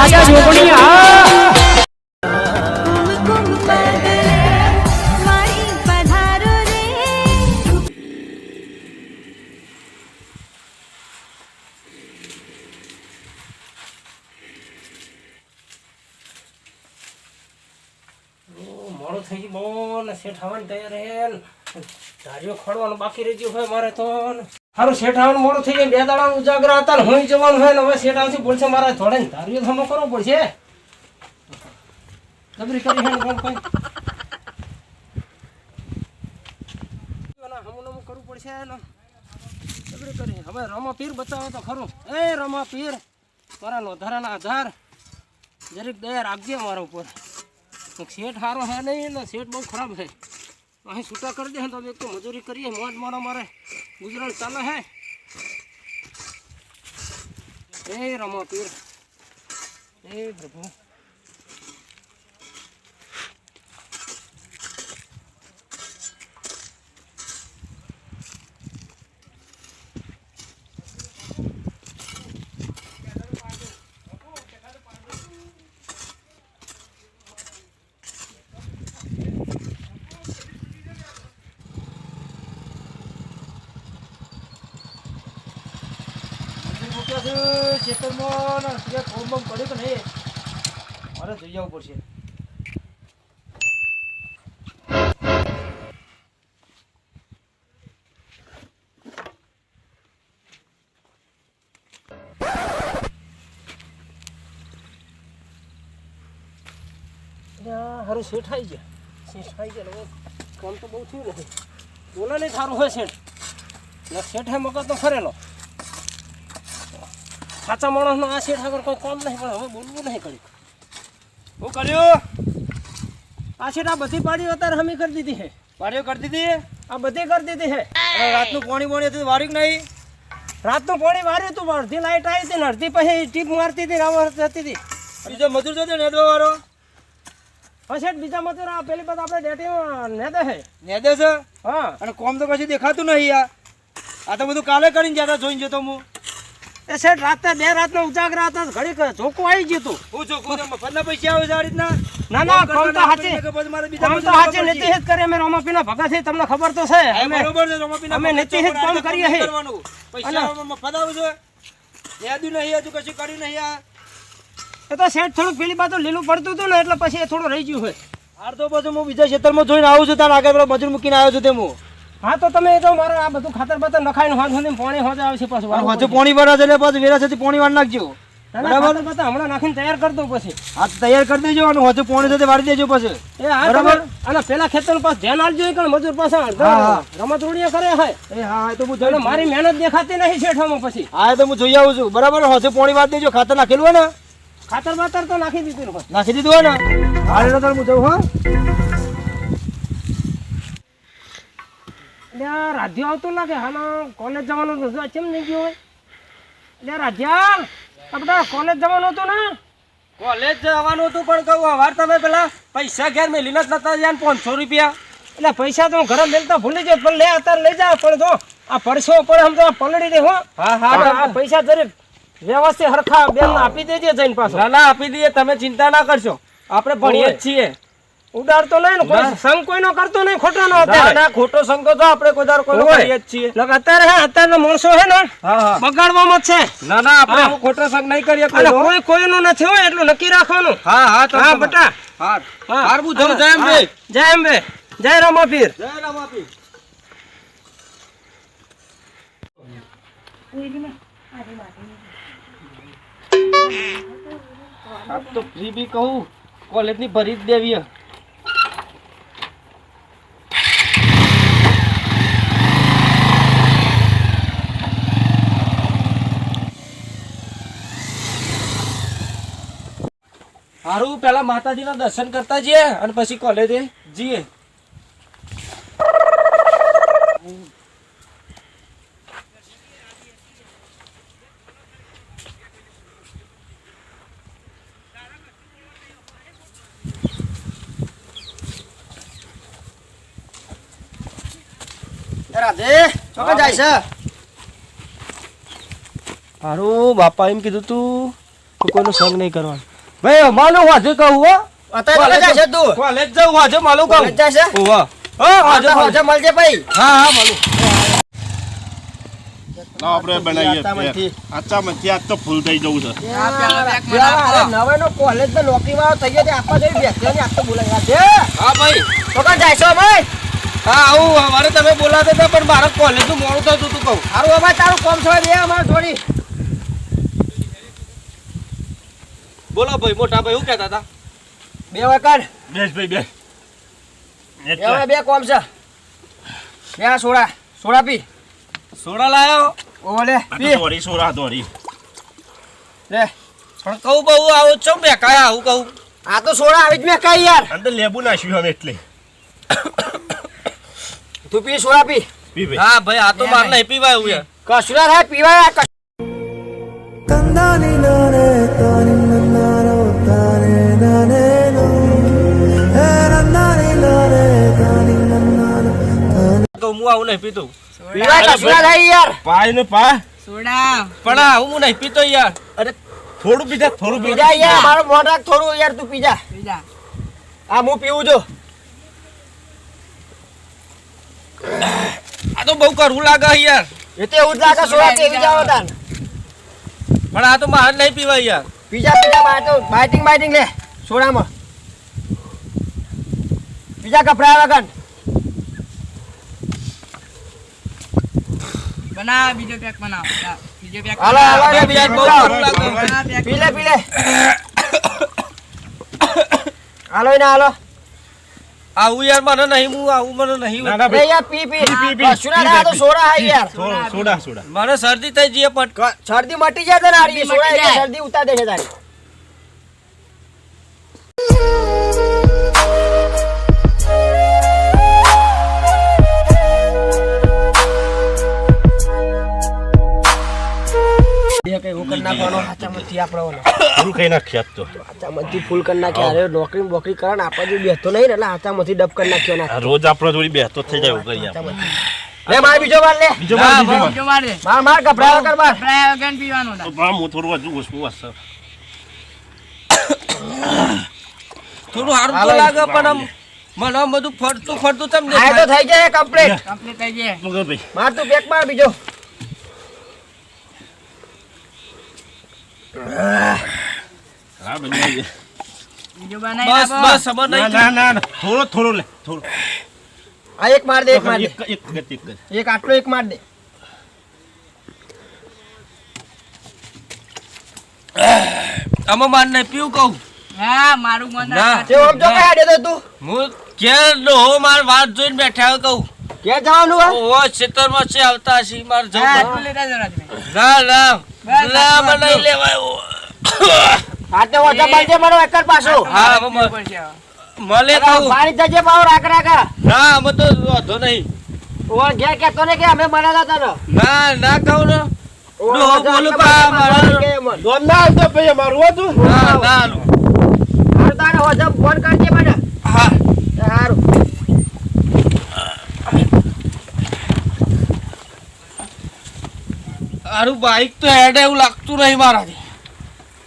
રાજા જોગણી આ કુમકુમ પગલે મારી પધારો રે મોડું થઈ ગયું બહુ ને શેઠ આવવાની તૈયાર હે ને ધાર્યો ખોડવાનું બાકી રહી ગયું હોય મારે તો ને. હારું શેઠ આવવાનું મોડું થઈ ગયું બે દાડા ઉજાગરા હતા ને હું જવાનું હોય ને હવે શેઠ આવશે બોલશે મારે થોડે ધાર્યો ધમો કરવો પડશે. જબરી કરી હે કોણ કોઈ કરવું પડશે ને જબરી કરી હવે રમા પીર બતાવો તો ખરું. એ રમા પીર, મારા નોધારાના આધાર. જરીક દયા રાખજે મારા ઉપર. શેઠ સારો હે નહીં શેઠ બહુ ખરાબ હે. અહીં છૂટા કરી દે તો એક તો મજૂરી કરીએ, મોજ મારા મારે. ગુજરાત ચાલે હે. એ રમો પીર. એ પ્રભુ મજૂરી મૂક્યા છે ખેતરમાં ને ત્યાં કોમ બોમ પડ્યું કે નહીં મારે જોઈ જવું પડશે હારું શેઠ આવી ગયા. શેઠ આવી ગયા ને કામ તો બહુ થયું નથી. બોલે નહીં સારું હોય શેઠ. ને શેઠે મગજ તો ફરેલો. સાચા માણસનો આ શેઠ આગળ કોઈ કામ નહીં પણ હવે બોલવું નહીં કર્યું. હું કર્યું? આ શેઠ આ બધી પાડીઓ અત્યારે હમી કરી દીધી છે. પાડીઓ કરી દીધી? આ બધી કરી દીધી છે. રાતનું પાણી પાણી હતું વાર્યું નહીં? રાતનું પાણી વાર્યું હતું પણ અડધી લાઇટ આવી હતી ને અડધી પછી ટીપ મારતી હતી જતી હતી. બીજો મજૂર જતો નેદવા વાળો પછી બીજા મજૂર આ પેલી બાદ આપણે ડેટીમાં નેદે છે. નેદે છે? હા. અને કોમ તો કશું દેખાતું નહીં આ આ તો બધું કાલે કરીને જતા જોઈને જતો હું. એ શેઠ રાતે બે રાતનો ઉજાગરા હતા ઘડી ચોખ્ખું આવી ગયું તું. હું ખુદ મફતના પૈસા આવે છે આ રીતના? ના ના કોમ તો હાચી પછી કોમ તો હાચે લાવવા કરે અમે રોમાપીના ભગત છે તમને ખબર તો છે. અમે બરોબર છે રમાપીના અમે નીતિહિત કામ કરીએ છીએ. પૈસા મફત આવે છે. યાદ નહીં હજુ કશું કર્યું નહીં આ એ તો શેઠ થોડુંક પેલી બાજુ લીલું પડતું હતું ને એટલે પછી એ થોડું રહી ગયું હોય. હાર તો પછી હું બીજા ખેતરમાં જોઈને આવું છું તાર આગળ પેલો મજૂર મૂકીને આવ્યો છું તે હું. હા તો તમે તો મારે આ બધું ખાતર બાતર નખાઈને હોજ પોણી પાણી હોજ આવશે પાછું હજુ પોણી. ભરા છે પછી વેરા છે પોણી વાર નાખજો. બરાબર? હમણાં નાખીને તૈયાર કરી પછી. હા તૈયાર કરી દેજો અને હજુ પોણી સાથે વાળી દેજો પછી. એ હા બરાબર. અને પેલા ખેતર પાસે ધ્યાન આપજો એ મજૂર પાસે. રમત ઉડીએ કરે એ હા હા, તો હું એટલે મારી મહેનત દેખાતી નહીં શેઠામાં પછી. હા તો હું જોઈ આવું છું. બરાબર? હજુ પોણી વાત દેજો ખાતર નાખેલું હોય ને. ખાતર બાતર તો નાખી દીધું ને નાખી દીધું હોય ને? હાલ તાર હું જઉં હા. રાધ્યો આવતો લાગે હાલો કોલેજ જવાનું હતું કેમ નહીં ગયો હોય. એટલે રાધ્યા આપણે કોલેજ જવાનું હતું ને? કોલેજ જવાનું હતું પણ કહું વાર તમે પેલા પૈસા ઘેર મેં જ નતા જાય પાંચસો રૂપિયા. એટલે પૈસા તો હું ઘરે મેલતા ભૂલી જાય પણ લે અત્યારે લઈ જા પણ જો આ પરસો પડે આમ તો પલડી દે હો. હા હા. પૈસા જરીક વ્યવસ્થિત હરખા બેન આપી દેજે જઈને પાછો. ના ના આપી દઈએ. તમે ચિંતા ના કરશો. આપણે ભણીએ જ છીએ. ઉડાડતો નહીં ને કોઈ ના. સંગ કોઈનો કરતો નહીં ખોટો નો અત્યારે. ના ખોટો સંગ તો આપણે કોઈ દાર કોઈ હોય. કરીએ જ છીએ. લગ અત્યારે હે અત્યારના માણસો હે ને હા હા. બગાડવામાં છે. ના ના આપણે ખોટો સંગ નહીં કરીએ કોઈ કોઈ કોઈનું નથી હોય એટલું નક્કી રાખવાનું. હા હા તો હા બટા. હા હારબુ હાર જય અંબે જય એમ હા. જય અંબે. જય રામાપીર. જય રામ આપી આપ તો ફ્રી બી કહું કોલેજની ભરી જ દેવી સારું પેલા માતાજીના દર્શન કરતા જઈએ અને પછી કોલેજે જઈએ. ચોકા જાય છે. હારું બાપા એમ કીધું તું કે કોઈનો સંગ નહીં કરવાનો. ભાઈ અમારું વાજુ કહું હો. અત્યારે કોલેજ જાય છે તું. કોલેજ જવું વાજુ માલું કહું. જાય છે? ઓવા હા તો હોજે મળજે ભાઈ. હા હા માલું ના આપણે બનાવીએ. આજ તો ફૂલ થઈ જવું છે. નવે કોલેજ તો નોકરી થઈ ગયો આપવા જેવી બેસ્યો ને આજ તો બોલાવ્યા છે હા ભાઈ. તો કાં જાય છો ભાઈ. હા આવું અમારે તમે બોલાતા હતા પણ મારે કોલેજનું મોડું થતું હતું કહું. સારું અમારે તારું કોમ છો બે અમારે થોડી. બોલો ભાઈ મોટા ભાઈ શું કહેતા હતા? બે વખત. બેસ ભાઈ બેસ. બે હવે બે કોમ છે. બે આ સોડા. સોડા પી. સોડા લાયો? ઓલે પી. દોરી સોડા દોરી. લે. પણ કહું બહુ આવું છો મેં કાયા આવું કહું. આ તો સોડા આવી જ મેં કઈ યાર અંદર લેબુ નાખ્યું અમે એટલે. તું પી સોડા પી? પી હા ભાઈ આ તો માર નહીં પીવાય કશું ના થાય પીવાય આ કશું. કહું હું આવું નહીં પીતું. પીવાય થાય યાર. પાય ને પા. પણ હું નહીં પીતો યાર. અરે થોડું પીધા થોડું પીજા. યાર મારો મોઢા થોડું યાર તું પીજા આ હું પીવું છું આ તો બહુ કરવું લાગે યાર. એ તો એવું જ લાગે સોડા પીવી જાવ તાન. પણ આ તો બહાર નહીં પીવાય યાર. પીજા પીજા બહાર તો બાઇટિંગ બાઇટિંગ લે સોડામાં. બીજા કપડા વગર બનાવ બીજો પેક બનાવ. બીજો પેક હાલો હાલો લે, બહુ કરવું લાગે બનાવ, પેક પી લે પી લે હાલો ને હાલો. આવું યાર મને નહીં હું આવું મને નહીં. ના ના યાર પી પી. પી, પી, કશું ના તો સોડા હાય યાર. સોડા સોડા મને શરદી થઈ જઈએ પણ શરદી મટી જાય હારી શરદી સોડા. શરદી ઉતાર દેશે તારી. બે કઈ હું નાખવાનો? હાચામાંથી આપણે ઓલો. થોડું ખાઈ નાખ્યા તો. હાચામાંથી ફૂલ કરી નાખ્યા અરે નોકરી બોકરી કરે ને આપણે જો બેસતો નહીં એટલે હાચામાંથી ડબ કરી નાખ્યો ના રોજ આપણો જોડી બેસતો થઈ જાય એવું આપણે. લે માર બીજો માર લે. બીજો માર, બીજો માર. બીજો માર માર માર કપડા વગર માર. કપડા વગર પીવાનું તો બા, હું થોડું હજુ ઓછું હશે. થોડું સારું તો લાગે પણ આમ મને આમ બધું ફરતું ફરતું તમને આ તો થઈ જાય કમ્પ્લીટ કમ્પ્લીટ થઈ જાય. મગર ભાઈ માર તું પેક માર બીજો. હા બની બીજો બનાવી બસ બસ સમજ નહીં ના ના ના. થોડો થોડો લે થોડો. આ એક માર દે એક માર દે. એક એક ગતિ એક એક. આટલો એક માર દે. આમાં મારે નહીં પીવું કહું. હા મારું મન ના. તે ઓમ તો કયા દે તો તું. હું નો માર વાત જોઈને બેઠા કહું. જવાનું ખેતરમાં છે આવતા હશે મારે જવું. ના ના. ના મને નહીં. લેવાય હાથે ઓછા બાંધજે મારો એકર પાછો. હા. મળે જજે પાવ રાખ રાખ ના અમે તો વાંધો નહીં. ઓર ઘેર કેતો ને કે અમે મળેલા તને ના. ના કહું ને. ડોહો બોલું પા, મારા- દોન ના આવતો ભાઈ અમારું હતું. ના ના તારે હોજમ ફોન કરજે મને હા એ હારું મારું બાઈક તો હેડે એવું લાગતું નહીં મારાથી.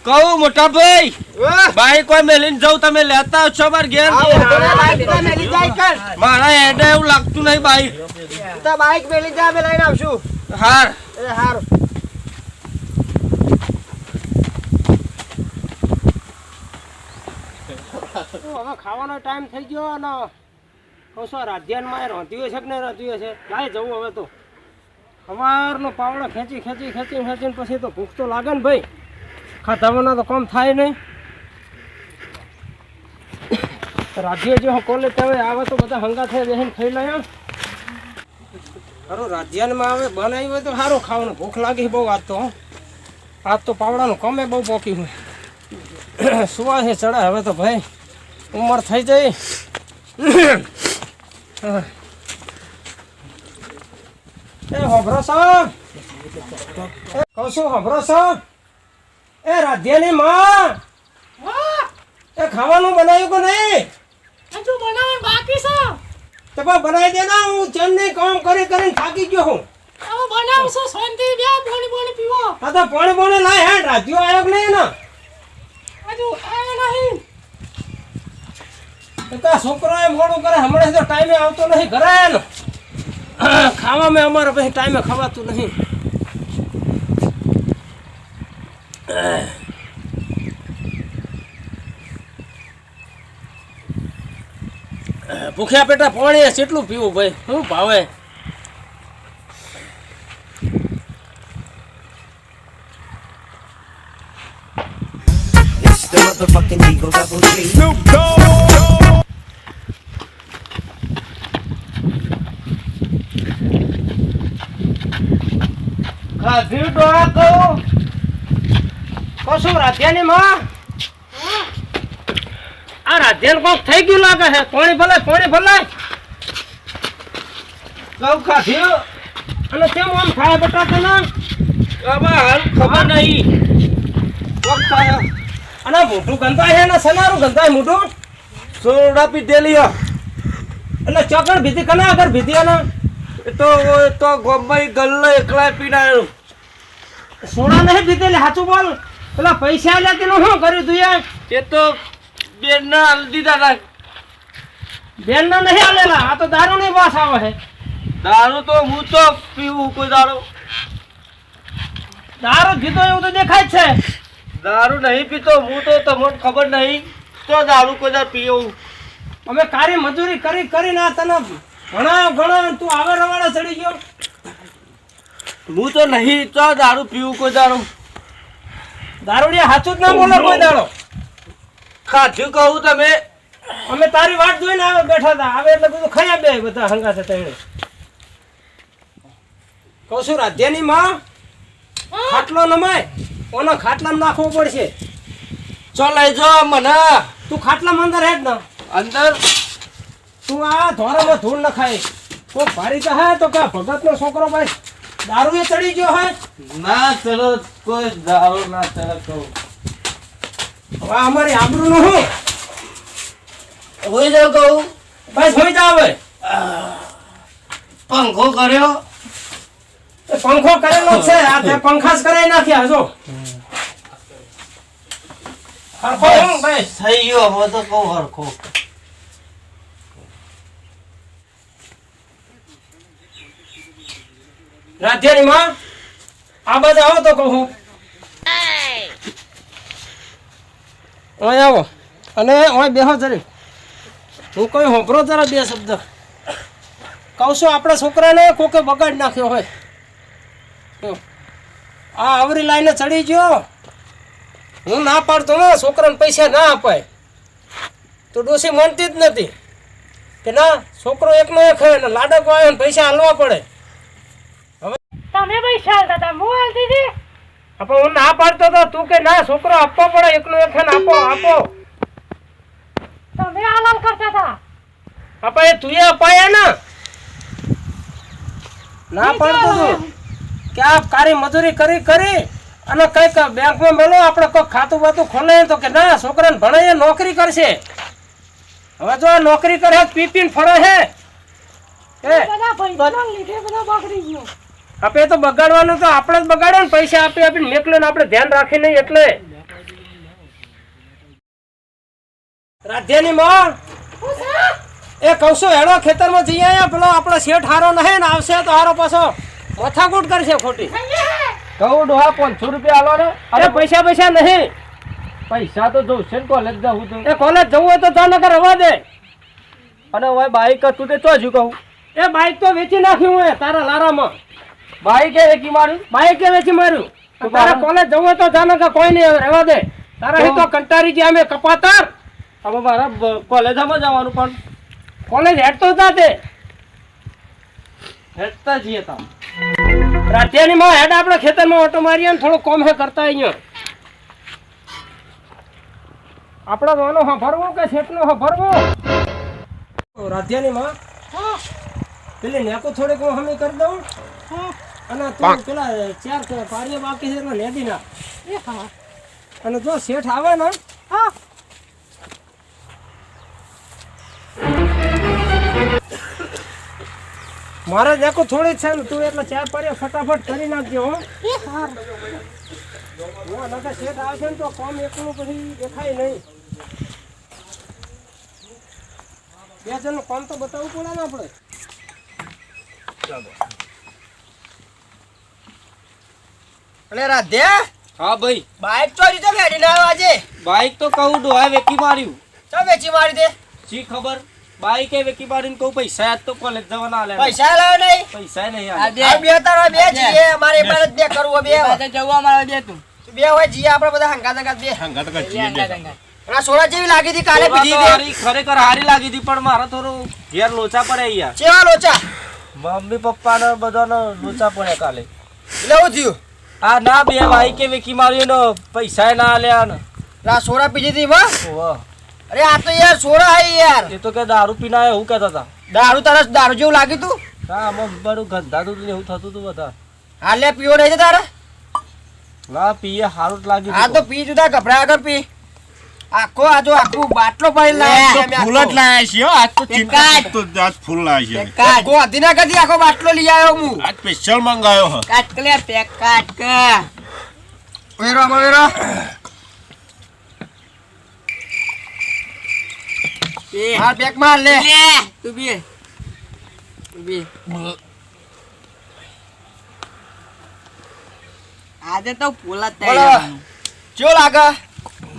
કહું મોટા ભાઈ બાઈક કોઈ મેલીને જવું તમે લેતા છો માર ઘેર? મારા હેડે એવું લાગતું નહીં બાઈક તો બાઈક મેલી જાય અમે લઈને આવશું. હાર. એ હારું. હવે ખાવાનો ટાઈમ થઈ ગયો અને કશો રાધ્યાનમાં રાંધ્યું છે કે નહીં રાંધ્યું છે જાય જવું હવે તો. સવારનો પાવડો ખેંચી ખેંચી ખેંચી, ખેંચીને પછી તો ભૂખ તો લાગે ને ભાઈ. ખાધાવાના તો કામ થાય નહીં. રાધ્ય જો કોલેજ હવે આવે તો બધા હંગા થઈ બેસીને ખાઈ લઈએ સારું રાજ્યાનમાં આવે બનાવી હોય તો સારું ખાવાનું. ભૂખ લાગી બહુ આજ તો આજ તો પાવડાનું કમે બહુ પોકી હોય. સુવા છે ચડે, હવે તો ભાઈ, ઉંમર થઈ જાય એ હોભરો સાહેબ. કહું છું હોભરો સાહેબ. એ રાધ્યાની માં. એ ખાવાનું બનાવ્યું કે નહીં? હજુ બનાવવાનું બાકી છે. તો પણ બનાવી દેના હું ચેન્નઈ કામ કરી કરીને થાકી ગયો હું બનાવશો શાંતિ બે પાણી પાણી પીવો. તો પાણી પાણી લાય હે રાજ્યો આવ્યો નહીં ને હજુ નહીં. એકા છોકરો એ મોડું કરે હમણાં તો ટાઈમે આવતો નહીં ઘરે. ખાવામાં અમારે પછી ટાઈમે ખવાતું નહીં. ભૂખ્યા પેટા પાણી કેટલું પીવું ભાઈ શું ભાવે? ખાધ્યું તો આ કહું? કશું રાધ્યાની માં? આ રાધ્યાને કોક થઈ ગયું લાગે છે. પાણી ભલે પાણી ભલે. કહું ખાધ્યું. અને કેમ આમ થાય બેટા તને હાલ ખબર નહીં. અને મોઢું ગંદા છે ને સનારું ગંદા મોટું સોડા પીધેલી હો. એટલે ચોકડ ભીધી કના આગળ ભીધી અને તો એ તો ગોમઈ ગલ્લો એકલા પીનાયું સોડા નહીં લે સાચું બોલ. પેલા પૈસા લે તેનું શું કર્યું તું યાર? એ તો બેન ના દીધા તા. બેન ના નહીં આલેલા આ તો દારૂ ની વાસ આવે છે. દારૂ તો હું તો પીવું કોઈ દારૂ દારૂ પીધો એવું તો દેખાય છે. દારૂ નહીં પીતો હું તો તમને ખબર નહીં. તો દારૂ કોઈ દાર પીવું. અમે કારી મજૂરી કરી કરીને આ તને ઘણા ઘણા તું આવે રવાડા ચડી ગયો. હું તો નહીં તો દારૂ પીવું કોઈ દારૂ. દારૂડિયા હાચું જ ના બોલે કોઈ દાડો. ખાધ્યું કહું તમે. અમે તારી વાત જોઈને આવે બેઠા હતા. આવે એટલે બધું ખાયા બે બધા હંગાથે તઈને કહું છું રાજ્યની માં ખાટલો નમાય ઓનો ખાટલામાં નાખવો પડશે. ચો લઈ જો મને. તું ખાટલામાં અંદર હેડ ના. અંદર? તું આ ધોરામાં ધૂળ નખાય. કોઈ ભારી તો હે તો કે ભગતનો છોકરો ભાઈ દારૂ એ ચડી ગયો હે. ના ચલો કોઈ દારૂ ના ચલો કહું હવે અમારી આબરૂ નું શું? હોય જાવ કહું. બસ હોય જાવ હવે. પંખો કર્યો. એ પંખો કરેલો છે આ તે પંખાસ જ કરાવી નાખ્યા જો હરખો હું ભાઈ? થઈ ગયો હવે તો કહું હરખો. રાજ્યની માં? આ બાજુ આવો તો કહું ઓય આવો. અને ઓય બેહો જરી. હું કોઈ હોભરો જરા બે શબ્દ. કહું છું, આપણા છોકરાને કોકે બગાડ નાખ્યો હોય. આ આવરી લાઈને ચડી ગયો? હું ના પાડતો ને, છોકરાને પૈસા ના અપાય. તો ડોસી માનતી જ નથી કે ના, છોકરો એકનો એક હોય ને લાડકો આવ્યો ને પૈસા હાલવા પડે. તમે પૈસા આલતા હતા. હું આલતી હતી? આપણે હું ના પાડતો તો તું કે ના છોકરો આપવો પડે એકનો એક છે ને આપો આપો. તમે આલાલ કરતા હતા. આપણે એ તુંએ અપાયા ને ના પાડતો તું. કે આ કારી મજૂરી કરી કરી અને કંઈક બેંકમાં મેલો આપણે કોઈ ખાતું બાતું ખોલે તો કે ના છોકરાને ભણે નોકરી કરશે. હવે જો આ નોકરી કરે પીપીન ફરે છે એ. બધા ભાઈ લીધે બધા બગડી ગયું. આપણે તો બગાડવાનું તો આપણે જ બગાડો ને પૈસા આપી આપીને મેકલો ને આપણે ધ્યાન રાખી નહીં એટલે. રાજ્યની માં. એ કહું છું હેડો ખેતરમાં જઈ આયા. પેલો આપણો શેઠ હારો નહીં ને આવશે તો હારો પાછો મથાકૂટ કરશે ખોટી. કહું ડોહા પાંચસો રૂપિયા આલો ને. અરે પૈસા પૈસા નહીં. પૈસા તો જોશે ને કોલેજ જવું તો. એ કોલેજ જવું હોય તો જાનગર રવા દે. અને હવે બાઈક હતું તે તો હજુ કહું. એ બાઈક તો વેચી નાખ્યું હે તારા લારામાં. બાઈક એકી માર્યું બાઈક વેચી માર્યું તો કોલેજ જવું હોય તો જાનગર કોઈ નહીં રહેવા દે. તારા તો- કંટારી ગયા અમે કપાતર. હવે મારા કોલેજમાં જવાનું પણ. કોલેજ હેડતો જ ના તે હેડતા જઈએ તા રાજ્યની માં હેડ આપણે ખેતરમાં ઓટો મારીએ ને થોડું કોમ હે કરતા અહીંયા. આપણે આનો ભરવું કે શેઠનો ભરવું રાજ્યની માં? પેલી નેકો થોડીક હું હમી કરી દઉં? અને તું પેલા ચાર પાડીએ બાકી છે એટલે નેદી ના. અને જો શેઠ આવે ને મારે દેખો થોડી જ છે ને તું એટલે ચાર પાડીએ ફટાફટ કરી નાખજો હો. નકર શેઠ આવશે ને તો કોમ એકલું પછી દેખાય નહીં. બે જણનું કામ તો બતાવવું પડે ને આપણે. અલે રાધે. હા ભાઈ. બાઈક ચોરી તો ગાડી ના આજે. બાઇક તો કહું ડોહા વેકી માર્યું. ચા વેચી મારી દે? શી ખબર? એ વેકી મારીને કહું પૈસા આજ તો કોલેજ જવાના આલે પૈસા લાવ નહીં? પૈસા નહીં આ બે તારા બે જીએ અમારે એ બે કરવો બે જવું અમારે બે તું. બે હોય જીએ આપણે બધા હંગા હંગાત બે. હંગા હંગાત જીએ. આ સોડા જેવી લાગી હતી કાલે પીધી હતી. ખરેખર હારી લાગી હતી પણ મારે થોડું ઘેર લોચા પડે યાર ચેવા લોચા? મમ્મી પપ્પાને બધાનો લોચા પડે કાલે. એટલે હું થયું? આ ના બે બાઈકે વેકી માર્યું ને પૈસા ના આલ્યા ને આ સોડા પીધી હતી ઓહ, અરે આ તો યાર સોડા આઈ યાર. એ તો કે દારૂ પીના આયા એવું કહેતા હતા. દારૂ તારા દારૂ જેવું લાગ્યું તું? હા આમાં બધું ગંધા તું એવું થતું હતું બધા. હાલે પીવો નહીં તારે? ના પીએ સારું જ લાગ્યું આ તો પી જુદા કપડા આગળ પી. આખો આજો આખું બાટલો પડી લાવ્યા છે ફૂલ જ લાવ્યા છીએ હો. આજ તો ચિંતા તો આજ ફૂલ લાયા છીએ અધિના કદી આખો બાટલો લઈ આવ્યો હું. આજ સ્પેશિયલ મંગાયો હ. કાટ કલે પેક કાટ કે. વેરો વેરો હા પેક માર લે. લે તું બી. તું બી. આજે તો ફૂલ જ બોલો. ચો લાગે?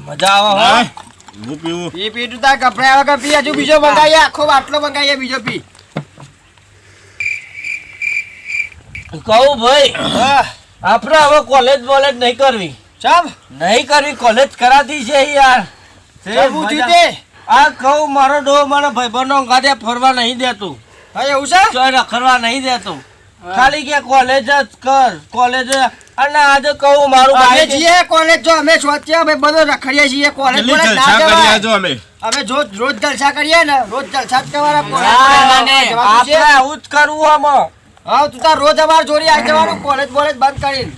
મજા આવે હો. પીવું. પી પી તું કપડા વગર પી? હજુ બીજો મંગાઈએ આખો બાટલો મંગાઈએ બીજો પી. કહું ભાઈ આપણે હવે કોલેજ બોલેજ નહીં કરવી. ચાલ નહીં કરવી કોલેજ કરાતી છે યાર. આ કહું મારો ડો મારો ભાઈબંધો ગાડે ફરવા નહીં દેતું. હા એવું છે? રખડવા નહીં દેતું. ખાલી કે કોલેજ જ કર કોલેજ અને આજે કહું મારું અમે જઈએ કોલેજ જો અમે સ્વચ્છ અમે બધો રખડીએ છીએ કોલેજ જલ્દી ના જવાય આજો અમે. અમે જો રોજ જલસા કરીએ ને રોજ જલસા જ કરવાના કોલેજ. આપણે આવું જ કરવું અમે હા તું તાર રોજ અમાર જોડી આવી જવાનું કોલેજ બોલેજ બંધ કરીને.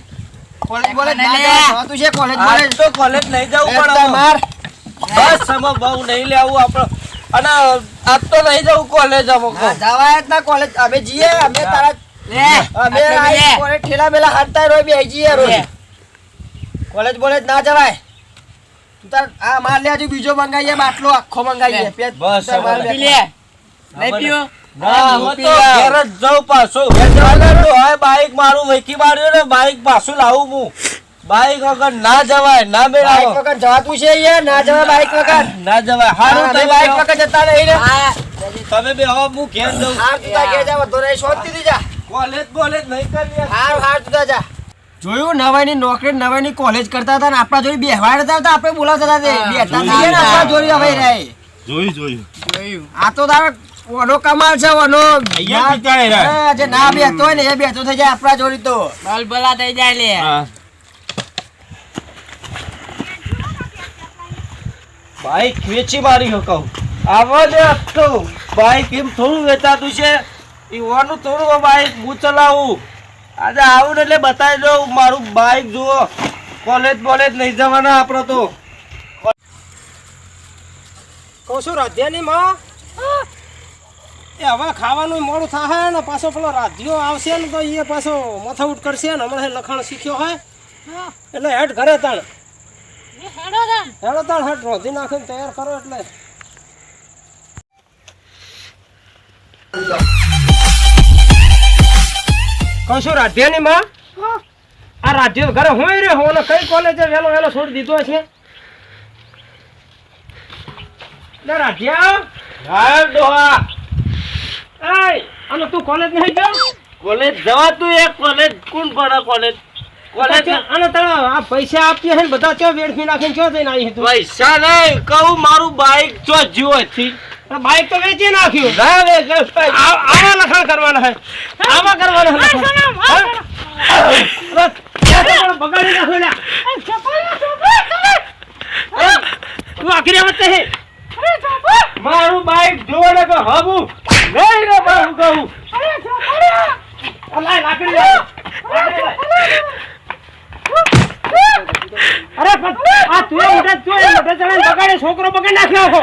કોલેજ બોલેજ ના. જવાનું છે કોલેજ બોલેજ તો કોલેજ નહીં જવું પણ અમાર બસ સમો બહુ નહીં લેવું આપણે. અને આજ તો નહીં જવું કોલેજ અમુક જવાય જ ના કોલેજ અમે જઈએ અમે તારા લે. કોલેજ ઠેલા મેલા જઈએ બોલેજ ના જવાય. તું તાર આ માર લે હજુ બીજો મંગાઈએ બાટલો આખો મંગાઈએ. પેટ બસ, માર લે. નહીં તો તો બાઈક મારું વેકી માર્યું ને બાઈક પાછું લાવું હું. બાઈક વગર ના જવાય ના બાઈક મેળાવો વગર જવાતું છે યાર ના જવાય બાઈક વગર? ના જવાય. હા, હારું તમે બાઈક. વગર જતા નહીં ને. તમે બે હવે હું ઘેર જઉં. હાર તું ઘેર જાવ શાંતિથી જા. કોલેજ બોલેજ નહીં કરવી હાર હાર તું જા. જોયું નવાની નોકરી નવાની કોલેજ કરતા હતા ને આપણા જોડે બેહવા હતા તો આપણે બોલાવતા હતા બેઠા થઈએ ને આપણા જોડે હવે રહે જોયું જોયું. જોયું. આ તો તારો ઓનો કમાલ છે ઓનો જે ના બેહતો હોય ને એ બેહતો થઈ જાય આપણા જોડે તો. બલા થઈ જાય લે. હા. બાઈક વેચી મારી હો કહું આવો ને આજ તો બાઈક એમ થોડું વેચાતું છે. ઈવાનું થોડું બાઈક હું ચલાવું આજે આવું ને એટલે બતાવી દઉં મારું બાઈક જુઓ. કોલેજ બોલેજ નહીં જવાના આપણે તો. કહું છું રાધ્યાની માં? એ હવે ખાવાનું મોડું થાય ને પાછો પેલો રાધ્યો આવશે ને તો એ પાછો મથાઉટ કરશે ને હમણાં લખાણ શીખ્યો હોય એટલે હેડ ઘરે તાણ. હેડો તાણ. હેડ રોધી નાખીને તૈયાર કરો એટલે. કહું છું રાધ્યાની માં? આ રાધ્યો ઘરે હોય રે? હો કઈ કોલેજે વેલો વેલો છોડી દીધો છે? લે રાધ્યા હા ડોહા એય અને તું કોલેજ નહીં ગયો? કોલેજ એ કોલેજ કોણ ભણે કોલેજ કોલેજ અને તારા આ પૈસા આપીએ છે ને બધા ચો વેડફી નાખીને ચો જઈને આવી પૈસા નહીં કહું મારું બાઈક ચો જીવો બાઈક તો વેચી નાખ્યું. ના આ- આવા લખાણ કરવાના હે. આવા કરવાના. હા? બગાડી નાખ્યો. અરે, તું આખરી વખતે હે મારું બાઈક જોવો ને કે હબું. નહીં રે બાબુ કહું. લાકડી લાકડી અરે આ તું મોઢે તું એ ચડે બગાડે છોકરો બગાડી નાખ્યો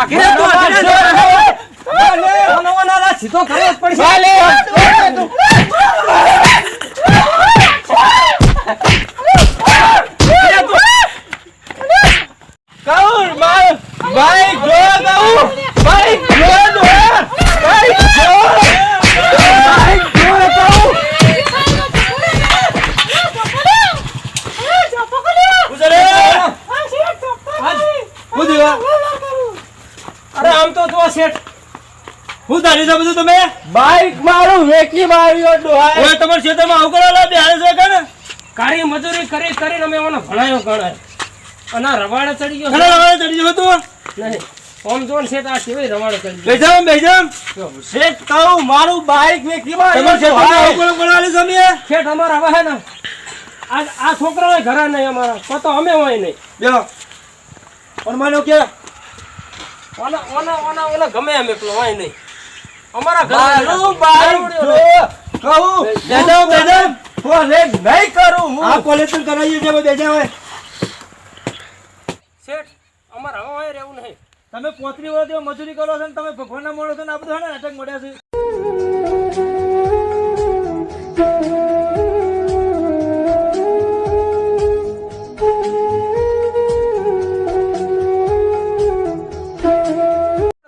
આઘી તો આખરે તો ઓનો ઓનો લા સીધો કરે જ પડશે કૌર માર ભાઈ ગો કહું ભાઈ જો નો ભાઈ જો ભાઈ જો કહું ઉજરે હું દેવા અરે આમ તો જો શેઠ હું છે બધું તમે? બાઈક મારું વેકી માર્યો ડોહાય ઓય તમારા ખેતરમાં આવું કરેલા બેહાડે છે કે ને કાળી મજૂરી કરી કરીને અમે મને ભણાયો ગણાય. અને રવાડે ચડી ગયો રવાડે ચડી ગયો તું નહીં ઓમ જોન શેઠ આ કેવી રવાડે ચડી ગયો. બેજામ બેજામ શેઠ કહું મારું બાઈક વેકી માર્યો તમારા ખેતરમાં આવું કરો બોલાલે તમે શેઠ અમાર હવે હે ને આ આ છોકરો ઘરે નહીં અમારા તો તો અમે હોય નહીં. બે પણ માનો કે ઓના ઓના ઓના ઓલા ગમે એમ એકલો હોય નહીં. અમારા ઘરનું ઘરે કહું મેડમ મેડમ. રે નહીં કરું હું. આ કોલેજ કરાવી છે બેજામ હોય. શેઠ અમારા હવે હોય રહેવું નહીં. તમે પોતરી વર્ષ મજૂરી કરો છો ને તમે ભગવાનના મોડો છો ને આ બધું ને નાટક મોડ્યા છે.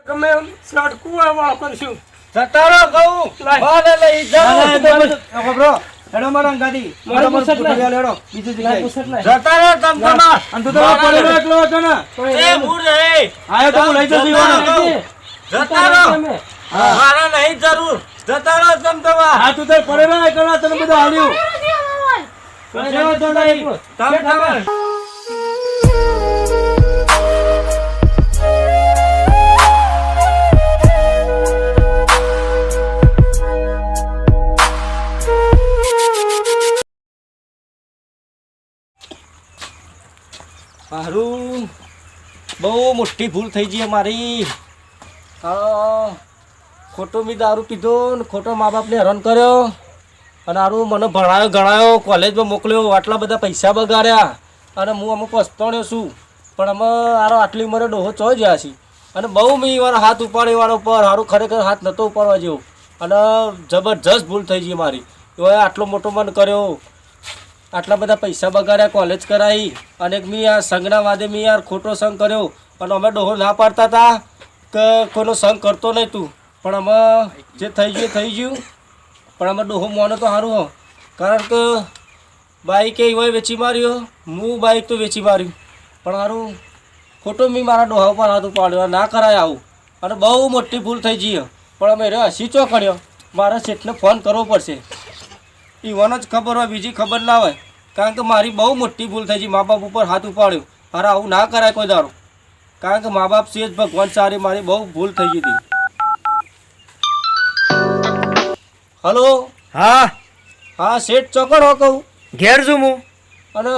ગમે એમ સ્લાટ કુવા વાળો કરશું. સટારો કહું. બાને લઈ જાઓ ખબરો હેડો મારા ગાડી મારો પુસત લાય. લેડો. બીજી જગ્યાએ. સટારો તમ તમાર અન તો તો પડેલો એકલો હતો ને. એ મૂળ રે. આયો તો હું લઈ જતો જીવાનો સતારો. જતારો. મારા નહીં જરૂર. સતારો તમ તમાર હા તું તો પડેલો એકલો તને બધું હાલ્યું. કોઈ તો નહીં. તમ તમાર બહુ મોટી ભૂલ થઈ ગઈ મારી ખોટો મેં દારૂ પીધો ને ખોટો મા બાપને હેરાન કર્યો. અને આરું મને ભણાયો, ગણાયો, કોલેજમાં મોકલ્યો, આટલા બધા પૈસા બગાડ્યા. અને હું અમુક પસ્તાણ્યો છું. પણ અમે આરો આટલી ઉંમરે ડોહો ચો ગયા છીએ? અને બહુ મેં વાર હાથ ઉપાડ્યો વાળો પર સારું ખરેખર હાથ નહોતો ઉપાડવા જેવો. અને જબરજસ્ત ભૂલ થઈ ગઈ મારી. એઓએ આટલો મોટો મન કર્યો. આટલા બધા પૈસા બગાડ્યા કોલેજ કરાવી અને મેં આ સંઘના વાદે મેં યાર ખોટો સંગ કર્યો. અને અમે ડોહો ના પાડતા હતા કે કોઈનો સંગ કરતો નહીં તું. પણ અમે જે થઈ ગયું થઈ ગયું. પણ અમે ડોહો મોનો તો સારું હો. કારણ કે બાઈક એ હોય વેચી માર્યો. હું બાઈક તો વેચી માર્યું. પણ સારું ખોટો મેં મારા ડોહા ઉપર હાથ પાડ્યું ના કરાય આવું. અને બહુ મોટી ભૂલ થઈ ગઈ પણ અમે હસી ચો કર્યો મારા શેઠને ફોન કરવો પડશે. ઈવન જ ખબર હોય બીજી ખબર ના હોય. કારણ કે મારી બહુ મોટી ભૂલ થઈ છે. મા બાપ ઉપર હાથ ઉપાડ્યો. અરે આવું ના કરાય કોઈ દારો કારણ કે મા બાપ છે જ ભગવાન સારી. મારી બહુ ભૂલ થઈ ગઈ હતી. હલો? હા. હા શેઠ ચોકડ હો કહું. ઘેર છું હું. અને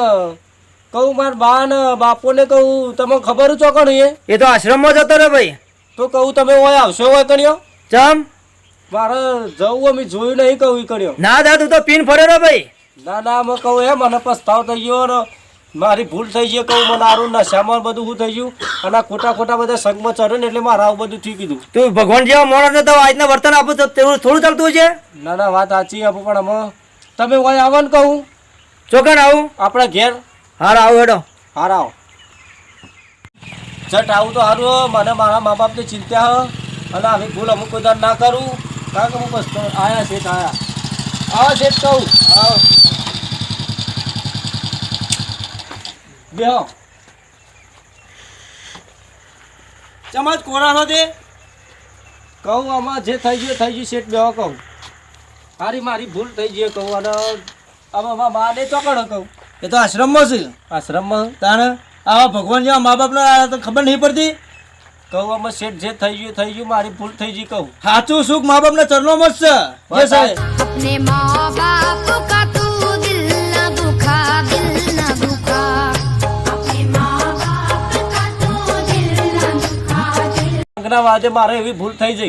કહું મારા બા ને બાપોને કહું તમને ખબર ચોકડ એ તો આશ્રમમાં જતો રે ભાઈ. તો કહું તમે હોય આવશો હોય કર્યો ચમ? મારે જવું અમે જોયું નહીં કહું કર્યો ના દા તું તો પીન ફરે રે ભાઈ. ના ના મેં કહું એ મને પસ્તાવ થઈ ગયો ને મારી ભૂલ થઈ ગઈ કહું મને આરું નશામાં બધું શું થઈ ગયું. અને ખોટા ખોટા બધા સંગમાં ચડે ને એટલે મારે આવું બધું થઈ કીધું તું ભગવાન જેવા મોડો ને તો આજના વર્તન આપું તો તેવું થોડું ચાલતું છે ના ના વાત સાચી આપું પણ અમે તમે હોય આવો ને કહું. ચોકન આવું. આપણા ઘેર. હાર આવો હેડો. હાર આવો. જટ આવું તો સારું. મને મારા મા બાપની ચિંતા હ. અને આવી ભૂલ અમુક કોઈ ના કરું. કારણ હું બસ આયા શેઠ આયા. આવો શેઠ કહું. આવો. બેહો. ચમચ કોરા તે કહું આમાં જે થઈ ગયું થઈ ગયું શેઠ બેહો કહું. મારી મારી ભૂલ થઈ ગઈ કહું અને આમાં મા ને ચોકડ કહું. એ તો આશ્રમમાં છે. આશ્રમમાં? તાણે? આવા ભગવાન જેવા મા બાપને ખબર નહીં પડતી? તો અમે જે થઈ ગયું થઈ ગયું મારી ભૂલ થઈ ગઈ કહું. સાચું સુખ મા બાપ ના ચરણો માં છે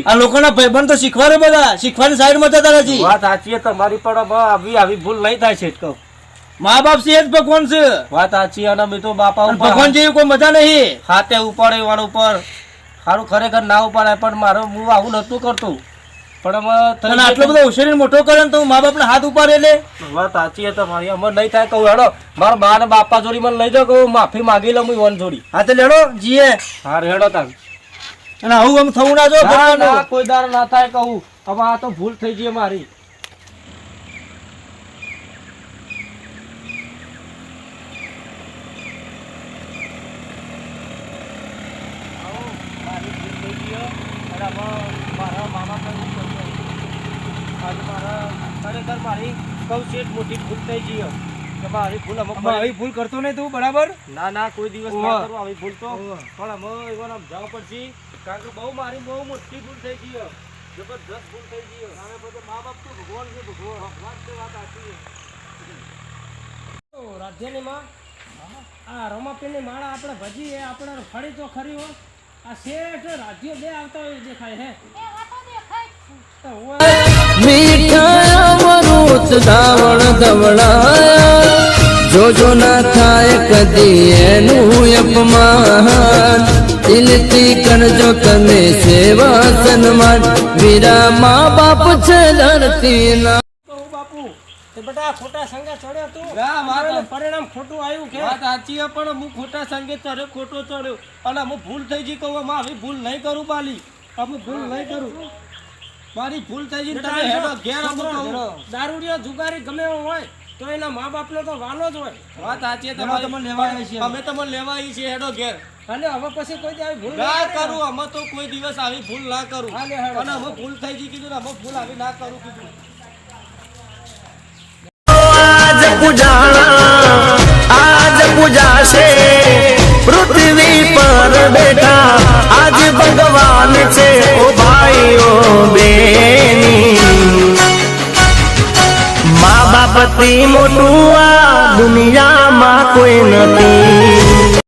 આ લોકોના ભાઈબંધ તો શીખવાડે બધા. શીખવાની સાઈડમાં જતા વાત સાચી તમારી પણ આવી ભૂલ નહીં થાય છે કહું. મા બાપ છે જ ભગવાન છે. વાત સાચી તો બાપા ભગવાન જેવી કોઈ મજા નહીં. હાથે ઉપાડે વાળ ઉપર. સારું ખરેખર ના ઉપાડાય પણ મારો હું આવું નતું કરતું. પણ અમે આટલો બધો હોશિયારી મોટો કરે ને તો મા બાપ ને હાથ ઉપાડે એટલે? વાત સાચી હતા તમારી અમે નહીં થાય કહું હેડો મારા બા ને બાપા જોડી મને લઈ જાઓ કહું માફી માગી લઉં હું વન જોડી. હા તો લેડો જીએ. હાર હેડો તાર. અને આવું આમ થવું ના જો કોઈ દાર ના થાય કહું. હવે આ તો ભૂલ થઈ ગઈ મારી આવો, મારી ભૂલ થઈ ગઈ અને મારા મામા પણ આજે મારા ખરેખર મારી કઉ શેઠ મોટી ભૂલ થઈ ગઈ. કે મારી ભૂલ અમુક આવી ભૂલ કરતો નહીં તું બરાબર ના ના કોઈ દિવસ ના કરું આવી ભૂલ તો પણ અમે એવાને સમજાવવા પડશે કારણ કે બહુ મારી બહુ મોટી ભૂલ થઈ ગઈ હો. ભૂલ થઈ ગઈ હવે બધું મા બાપ તો ભગવાન છે ભગવાન ભગવાન છે વાત સાચી રાજ્યની માં આ રમાપીરની માળા આપણે ભજી એ આપણે ફળી તો ખરી હો આ શેઠ રાજ્ય બે આવતા હોય દેખાય હે. મીઠા અમૃત ધાવણ ધવળાયા જોજો ના થાય કદી એનું અપમાન. દિલથી કરજો તમે સેવા સન્માન. વીરા મા બાપ છે ધરતીના તે બેટા ખોટા સંગે ચડ્યો તું. ના, પરિણામ ખોટું આવ્યું કે? વાત સાચી છે પણ હું ખોટા સંગે ચડ્યો ખોટો ચડ્યો અને હું ભૂલ થઈ ગઈ કહું આવી ભૂલ નહીં કરું પાલી. અમે ભૂલ નહીં કરું. મારી ભૂલ થઈ ગઈ તમે હેડો ઘેર દારૂડિયો જુગારી ગમે એવો હોય તો એના મા બાપનો તો વાલો જ હોય. વાત સાચી છે તમને લેવા આવ્યા છીએ. અમે તમને લેવાય છે હેડો ઘેર. અને હવે પછી કોઈ આવી ભૂલ ના કરું. અમે તો કોઈ દિવસ આવી ભૂલ ના કરું. અને અમે ભૂલ થઈ ગઈ કીધું અમે ભૂલ આવી ના કરું કીધું. પૂજાણા, આજ પૂજાશે. પૃથ્વી પર બેઠા, આજ ભગવાન છે ઓ ભાઈઓ બેની. મા બાપથી મોટું આ દુનિયામાં કોઈ નથી.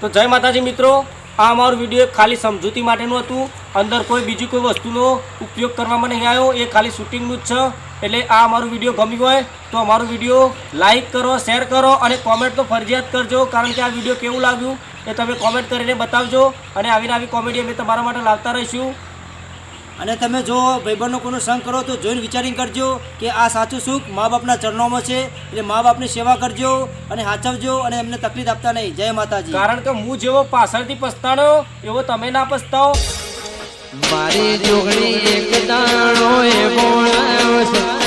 તો જય માતાજી મિત્રો, આ અમારું વીડિયો ખાલી સમજૂતી માટેનું હતું. અંદર કોઈ બીજી કોઈ વસ્તુનો ઉપયોગ કરવામાં નહીં આવ્યો. એ ખાલી શૂટિંગનું જ છે. એટલે આ અમારો વીડિયો ગમ્યું હોય તો અમારું વીડિયો લાઈક કરો શેર કરો અને કોમેન્ટ તો ફરજિયાત કરજો, કારણ કે આ વીડિયો કેવું લાગ્યું એ તમે કોમેન્ટ કરીને બતાવજો અને આવીને આવી કોમેડી અમે તમારા માટે લાવતા રહીશું. અને તમે જો ભાઈબંધનો કોઈનો સંગ કરો તો જોઈને વિચારીને કરજો કે આ સાચું સુખ મા બાપના ચરણોમાં છે, એટલે મા બાપની સેવા કરજો અને સાચવજો અને એમને તકલીફ આપતા નહીં. જય માતાજી. કારણ કે હું જેવો પાછળથી પસ્તાણો એવો તમે ના પસ્તાવો. મારી જોગણી એક દાણો એ છે.